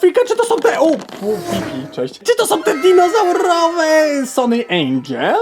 Sofika, czy to są te... O, o cześć. Czy to są te dinozaurowe Sony Angel?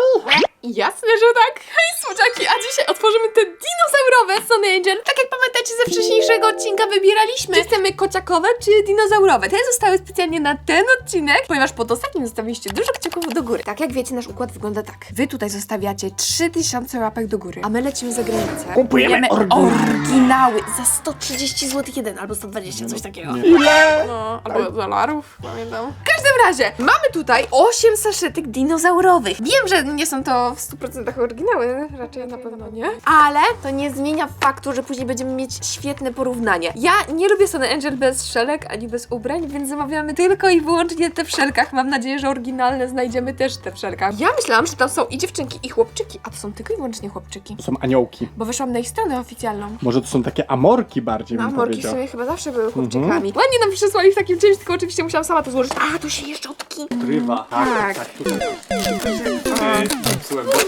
Jasne, że tak. Hej, słodziaki, a dzisiaj otworzymy te dinozaurowe Sony Angel. Tak jak pamiętacie ze wcześniejszego odcinka wybieraliśmy, czy chcemy kociakowe, czy dinozaurowe. Te zostały specjalnie na ten odcinek, ponieważ pod ostatnim zostawiliście dużo kciuków do góry. Tak jak wiecie, nasz układ wygląda tak. Wy tutaj zostawiacie 3000 łapek do góry, a my lecimy za granicę. Kupujemy Kupujemy oryginały. oryginały za 130 zł jeden albo 120, coś takiego. Ile? No, albo dolarów, pamiętam. W każdym razie, mamy tutaj 8 saszetek dinozaurowych. Wiem, że nie są to w 100% oryginały, raczej na pewno nie. Ale to nie zmienia faktu, że później będziemy mieć świetne porównanie. Ja nie lubię Sony Angel bez szelek, ani bez ubrań, więc zamawiamy tylko i wyłącznie te w szelkach. Mam nadzieję, że oryginalne znajdziemy też te w szelkach. Ja myślałam, że tam są i dziewczynki, i chłopczyki, a to są tylko i wyłącznie chłopczyki. To są aniołki. Bo weszłam na ich stronę oficjalną. Może to są takie amorki bardziej, No, bym morki w powiedział. sumie chyba zawsze były chłopczykami. Ładnie nam przysłali w takim czymś, tylko oczywiście musiałam sama to złożyć. A, tu się jeszcze odki. Grywa. Tak. tak, tutaj.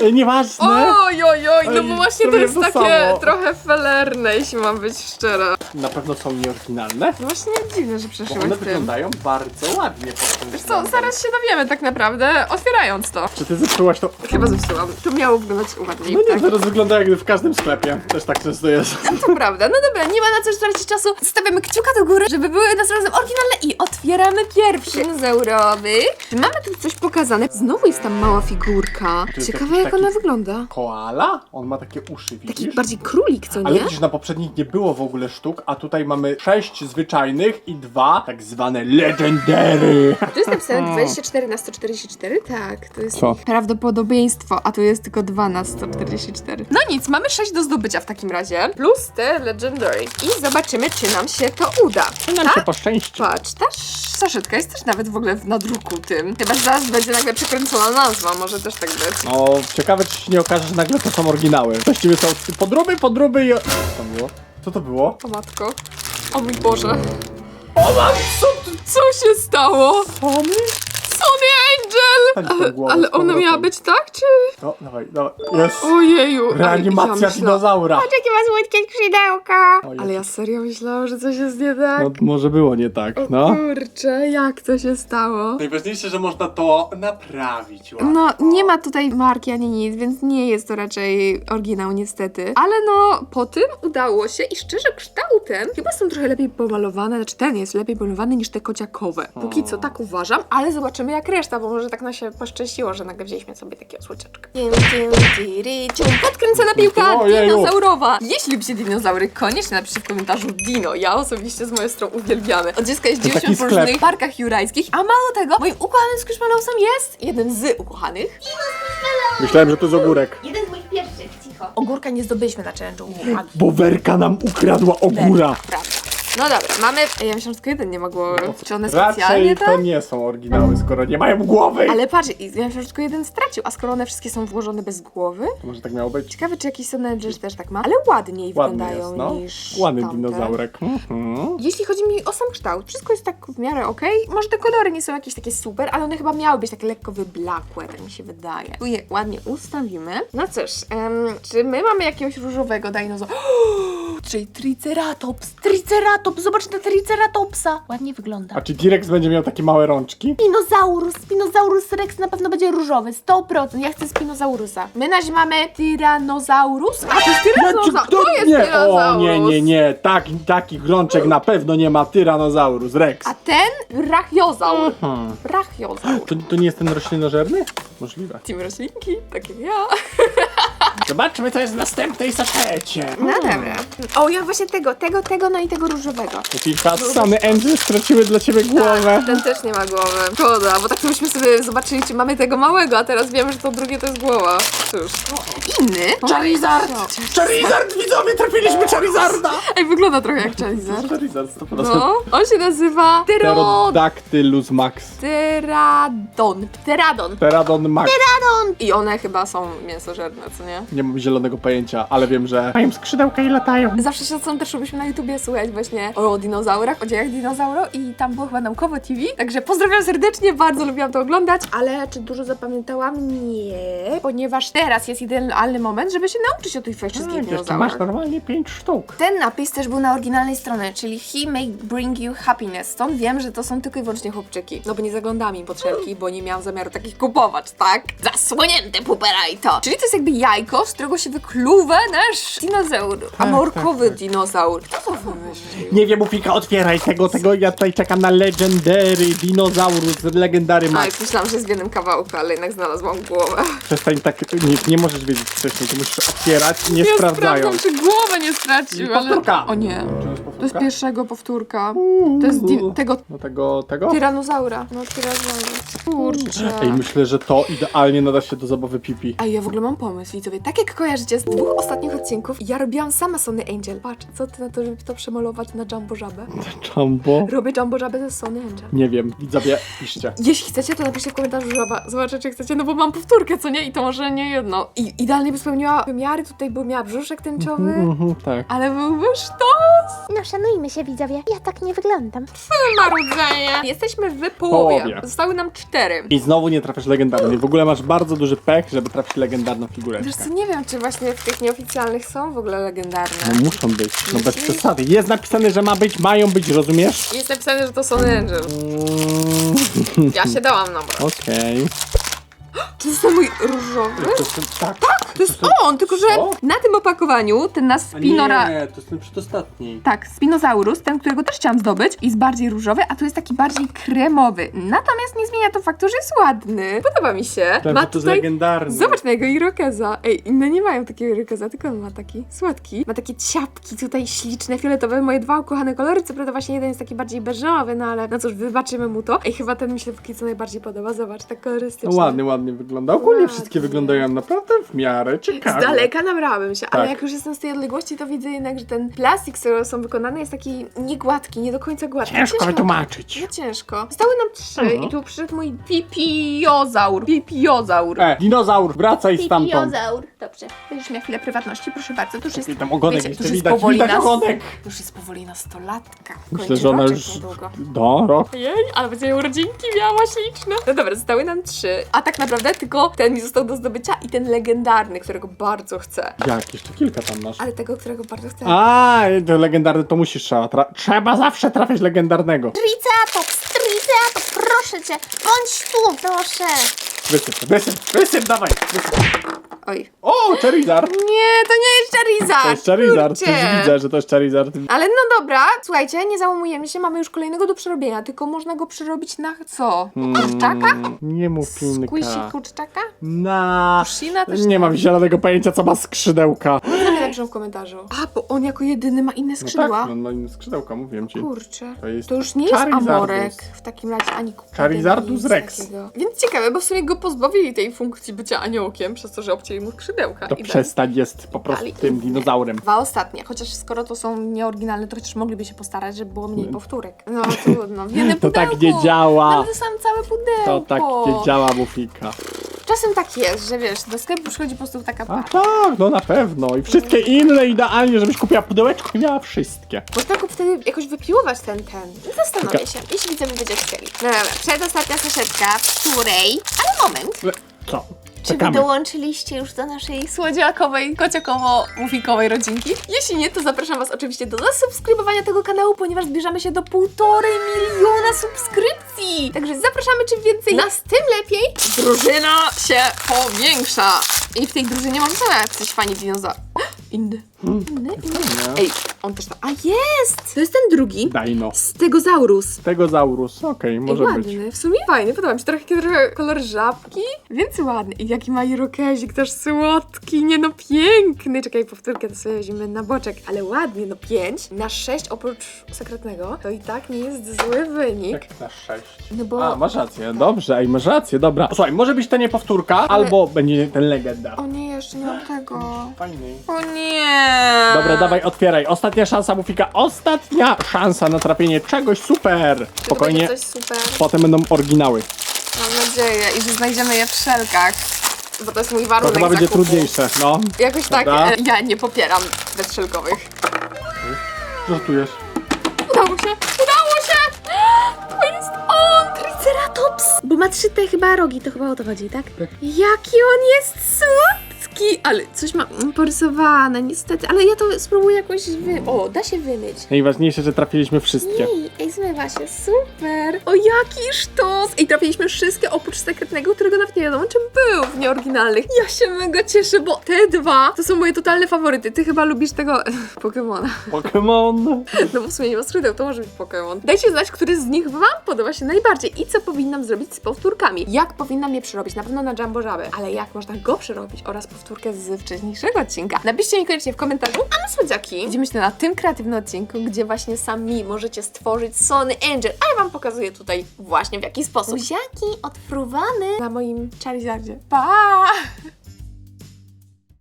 E, Nieważne. Oj, oj, oj, no Ej, bo właśnie to jest to takie samo. trochę felerne, jeśli mam być szczera. Na pewno są nieoryginalne. No właśnie dziwne, że Bo przeszyłeś one tym. wyglądają bardzo ładnie pod tym Wiesz co, względem. zaraz się dowiemy tak naprawdę, otwierając to. Czy ty zepsułaś to? Chyba zepsułam. To miało wyglądać ładniej, No nie, tak? teraz wygląda jak w każdym sklepie. Też tak często jest. To prawda, no dobra, nie ma na co stracić czasu. Stawiamy kciuka do góry, żeby były następnym razem oryginalne i otwieramy pierwszy dinozaurowy. Mamy tu coś pokazane. Znowu jest tam mała figurka. To jest Ciekawe jakiś jak taki- ona wygląda. Koala? On ma takie uszy, widzisz? Taki bardziej królik, co Ale nie? widzisz, na poprzednich nie było w ogóle sztuk, a tutaj mamy sześć zwyczajnych i dwa tak zwane legendary. Tu jest napisane 24 na 144, tak, to jest Co? prawdopodobieństwo, a tu jest tylko 2 na 144. No nic, mamy 6 do zdobycia w takim razie, plus te legendary. I zobaczymy, czy nam się to uda. Nam się poszczęści. Patrz, ta saszetka jest też nawet w ogóle w nadruku tym. Chyba że zaraz będzie nagle przekręcona nazwa, może też tak być. No, ciekawe, czy się nie okaże, że nagle to są oryginały. Właściwie są podróby, podróby i... Co to było? Co to było? O matko. O mój Boże. O matko, co, co się stało? Sony Angel! Tą Ale, ona powrotem. miała być tak, czy... No, dawaj, dawaj. Jest. Ojeju. ale Reanimacja ja myślałam- dinozaura. jakie ma słodkie skrzydełka! O, Ale ja serio myślałam, że coś jest nie tak. No, może było nie tak, O no. kurczę, jak to się stało? Najważniejsze, że można to naprawić No, nie ma tutaj marki ani nic, więc nie jest to raczej oryginał niestety. Ale no, po tym udało się i szczerze kształtem chyba są trochę lepiej pomalowane, znaczy ten jest lepiej pomalowany niż te kociakowe. Póki co tak uważam, ale zobaczymy jak reszta, bo może tak nam się poszczęściło, że nagle wzięliśmy sobie takiego słodziaczka. Podkręcona piłka Ojeju. dinozaurowa. Jeśli lubicie dinozaury, koniecznie napiszcie w komentarzu Dino. Ja osobiście z mojej strony uwielbiamy. Od dziecka jeździłam taki w różnych sklep. parkach jurajskich, a mało tego, moim ukochanym Squishmallowsem jest jeden z ukochanych. Myślałem, że to jest ogórek. Jeden z moich pierwszych, cicho. Ogórka nie zdobyliśmy na challenge'u. Bo Werka nam ukradła ogóra. Prawda. No dobra, mamy... Ja myślałam, że tylko jeden nie ma głowy. Czy one Raczej specjalnie to tak? nie są oryginały, skoro nie mają głowy. Ale patrz, i ja myślałam, że tylko jeden stracił, a skoro one wszystkie są włożone bez głowy? To może tak miało być? Ciekawe, czy jakiś Sonedger też tak ma, ale ładniej Ładny wyglądają jest, no. niż Ładny tamte. dinozaurek. Mhm. Jeśli chodzi mi o sam kształt, wszystko jest tak w miarę okej. Może te kolory nie są jakieś takie super, ale one chyba miały być takie lekko wyblakłe, tak mi się wydaje. Tu je ładnie ustawimy. No cóż, em, czy my mamy jakiegoś różowego dinozaura? Czyli Triceratops! Triceratops! Zobacz na Triceratopsa! Ładnie wygląda. A czy T-Rex będzie miał takie małe rączki? Spinosaurus, Spinosaurus Rex na pewno będzie różowy, 100%. Ja chcę Spinosaurusa. My na razie mamy Tyrannosaurus. A to jest Tyrannosaurus! To jest nie, o nie, nie, nie. Tak, takich rączek na pewno nie ma Tyrannosaurus Rex. A ten Brachiozaur. Hmm. Brachiozaur. To, to nie jest ten roślinożerny? Możliwe. Team roślinki, tak jak ja. Zobaczmy, co jest w następnej saszecie. No dobra. O, ja właśnie tego, tego, tego, no i tego różowego. Kilka Sony Angel straciły dla ciebie głowę. Ten też nie ma głowy. Szkoda, bo tak to byśmy sobie zobaczyli, czy mamy tego małego, a teraz wiemy, że to drugie to jest głowa. Cóż. Inny? Charizard! Charizard, widzowie, trafiliśmy Charizarda! Ej, wygląda trochę jak Charizard. Charizard, 100%. No, on się nazywa Tero... Pterodactylus Max. Pteradon. Pteradon. Pteradon Max. I one chyba są mięsożerne, co nie? Nie? Nie mam zielonego pojęcia, ale wiem, że mają skrzydełka i latają. Zawsze się są też robiliśmy na YouTubie słuchać właśnie o dinozaurach, o dziejach dinozauro i tam było chyba naukowo TV, także pozdrawiam serdecznie, bardzo lubiłam to oglądać, ale czy dużo zapamiętałam? Nie, ponieważ teraz jest idealny moment, żeby się nauczyć o tych wszystkich Tak, jeszcze dinozaurach. masz normalnie 5 sztuk. Ten napis też był na oryginalnej stronie, czyli He may bring you happiness. Stąd wiem, że to są tylko i wyłącznie chłopczyki. No bo nie zaglądałam im pod szelki, bo nie miałam zamiaru takich kupować, tak? Zasłonięte puperajto! Czyli to jest jakby jajko, z którego się wykluwa nasz dinozaur. Amorkowy dinozaur. Kto to wymyślił? Nie wiem, Mufika, otwieraj tego, tego, ja tutaj czekam na Legendary Dinozaurus, Legendary A, Max. myślałam, że jest w jednym kawałku, ale jednak znalazłam głowę. Przestań tak, nie, nie możesz wiedzieć wcześniej, ty musisz otwierać, nie Ja sprawdzając. sprawdzam, czy głowę nie stracił, ale... Powtórka. O nie. To jest pierwszego powtórka. To jest di- tego No tego, tego? tyranozaura. No, tyranozaura. Kurczę. Ej, myślę, że to idealnie nada się do zabawy pipi. A ja w ogóle mam pomysł, widzowie. Tak jak kojarzycie z dwóch ostatnich odcinków, ja robiłam sama Sony Angel. Patrz, co ty na to, żeby to przemalować na Jumbo Żabę? Jumbo? Robię Jumbo Żabę ze Sony Angel. Nie wiem, widzowie, piszcie. Jeśli chcecie, to napiszcie w komentarzu żaba. Zobaczę, czy chcecie, no bo mam powtórkę, co nie? I to może nie jedno. I idealnie by spełniła wymiary, tutaj by miała brzuszek tęczowy, Mhm, tak. ale byłby sztos! No szanujmy się widzowie, ja tak nie wyglądam. Marudzenie! Jesteśmy w połowie. Połowie. Zostały nam cztery. I znowu nie trafiasz legendarny. W ogóle masz bardzo duży pech, żeby trafić legendarną Wiesz figureczkę. Co, nie wiem, czy właśnie w tych nieoficjalnych są w ogóle legendarne. No muszą być, no bez Myślisz? przesady. Jest napisane, że ma być, mają być, rozumiesz? Jest napisane, że to Sony Angel. Mm, Ja się dałam na brak. Okej. Czy to jest mój różowy? To jest- Tak, To jest on, tylko że Co? na tym opakowaniu ten nasz Spinora... Nie, to jest ten przedostatni. Tak, Spinosaurus, ten, którego też chciałam zdobyć, jest bardziej różowy, a tu jest taki bardziej kremowy. Natomiast nie zmienia to faktu, że jest ładny. Podoba mi się. Że to jest legendarny. Zobacz na jego irokeza. Ej, inne nie mają takiego irokeza, tylko on ma taki słodki. Ma takie ciapki tutaj śliczne, fioletowe. Moje dwa ukochane kolory, co prawda właśnie jeden jest taki bardziej beżowy, no ale no cóż, wybaczymy mu to. Ej, chyba ten mi się póki co najbardziej podoba. Zobacz, tak kolorystycznie. No ładnie, ładnie wygląda. Ogólnie Ładnie. wszystkie wyglądają naprawdę w miarę Z ciekawie. daleka nabrałabym się, ale Tak. jak już jestem z tej odległości, to widzę jednak, że ten plastik, z którego są wykonane, jest taki niegładki, nie do końca gładki. Ciężko wytłumaczyć. No ciężko. Zostały nam trzy Mhm. i tu przyszedł mój pipiozaur. Pipiozaur. E, dinozaur, wracaj stamtąd. Pipiozaur. Dobrze. Będziesz miała chwilę prywatności, proszę bardzo. To już jest, I tam ogonek wiecie, jeszcze to już jest widać, powoli widać nas- ogonek. to już jest powoli nastolatka. Myślę, Kończy że ona roczek już... niedługo. Do, rok. Jej, ale będzie urodzinki miała śliczne. No dobra, zostały nam trzy. A tak naprawdę tylko ten mi został do zdobycia i ten legendarny, którego bardzo chcę. Jak? Jeszcze kilka tam masz. Ale tego, którego bardzo chcę. A, to legendarny to musisz trzeba. Tra- trzeba zawsze trafiać legendarnego. Triceratops, Triceratops, proszę cię, bądź tu, proszę. Wysyp, wysyp, wysyp, dawaj. Wysyp. Oj. O, Charizard. Nie, to nie jest Charizard! To jest Charizard, kurczę. widzę, że to jest Charizard. Ale no dobra, słuchajcie, nie załamujemy się, mamy już kolejnego do przerobienia, tylko można go przerobić na co? Kurczaka? Mm, Nie mów Squishy pinka. kurczaka? Na... Pushina też Nie mam zielonego pojęcia, co ma skrzydełka. nie napiszą w komentarzu. A, bo on jako jedyny ma inne No skrzydła. tak, no, no inne skrzydełka, mówiłem ci. Kurczę. To jest To już nie jest Charizardus. Amorek w takim razie, ani Kupa, Charizardus nic Rex. takiego. Więc ciekawe, bo w sumie go pozbawili tej funkcji bycia aniołkiem, przez to, że obcięli mu skrzydełka. To I przestań jest po prostu Dali tym dinozaurem. Dwa ostatnie, chociaż skoro to są nieoryginalne, to chociaż mogliby się postarać, żeby było mniej powtórek. No trudno, w jednym To tak pudełku. nie działa. Nawet sam całe pudełko. To tak nie działa, Mufika. Czasem tak jest, że wiesz, do sklepu przychodzi po prostu taka A para. tak, no na pewno. I wszystkie inne idealnie, żebyś kupiła pudełeczko i miała wszystkie. Można go wtedy jakoś wypiłować ten, ten. Zastanowię się, jeśli widzę, będziecie chcieli. No dobra, przedostatnia saszeczka, w której... Ale moment, Le- Co? Czy wy Czekamy. dołączyliście już do naszej słodziakowej, kociakowo-mufikowej rodzinki? Jeśli nie, to zapraszam was oczywiście do zasubskrybowania tego kanału, ponieważ zbierzamy się do półtorej miliona subskrypcji. Także zapraszamy, czym więcej nas, tym lepiej. Drużyna się powiększa. I w tej drużynie mamy same jacyś fani dinozaur. Inny. Inny, inny. Nie. Ej, on też ma... A jest! To jest ten drugi. Dino. Stegozaurus. Tegozaurus, okej, Ej, może być. ładny. W sumie fajny, podoba mi się. Trochę, trochę kolor żabki, więc ładny. I jaki ma irokezik, też słodki, nie no piękny. Czekaj, powtórkę to sobie weźmiemy na boczek. Ale ładnie, no 5 na 6 oprócz sekretnego, to i tak nie jest zły wynik. Jak na sześć. No bo... A, masz rację, dobrze, ej, masz rację, dobra. Słuchaj, może być to nie powtórka, albo będzie ten legenda. O nie, jeszcze nie mam tego. Fajny. O nie! Dobra, dawaj, otwieraj. Ostatnia szansa, Mufika. Ostatnia szansa na trafienie czegoś super. Spokojnie, coś super. potem będą oryginały. Mam nadzieję i że znajdziemy je w szelkach. bo to jest mój To warunek chyba będzie zakupu. trudniejsze, no. Jakoś tak, Dobra. e, ja nie popieram bezszelkowych. Żartujesz. Udało się! Udało się! To jest on! Triceratops! Bo ma trzy te chyba rogi, to chyba o to chodzi, tak? Tak. Jaki on jest słodki! Ale coś ma mm, porysowane, niestety. Ale ja to spróbuję jakoś wy... O, da się wymyć. Najważniejsze, że trafiliśmy wszystkie. Jej, ej, zmywa się, super! O, jaki sztos! Ej, trafiliśmy wszystkie oprócz sekretnego, którego nawet nie wiadomo czym był w nieoryginalnych. Ja się mega cieszę, bo te dwa to są moje totalne faworyty. Ty chyba lubisz tego Pokemona. Pokémon. No bo w sumie nie ma skrzydeł, to może być Pokémon. Dajcie znać, który z nich wam podoba się najbardziej i co powinnam zrobić z powtórkami. Jak powinnam je przerobić? Na pewno na Jumbo ale jak można go przerobić oraz powtórkę z wcześniejszego odcinka. Napiszcie mi koniecznie w komentarzu. A my słodziaki widzimy się na tym kreatywnym odcinku, gdzie właśnie sami możecie stworzyć Sony Angel, a ja wam pokazuję tutaj właśnie w jaki sposób. Buziaki odfruwamy na moim Charizardzie. Pa!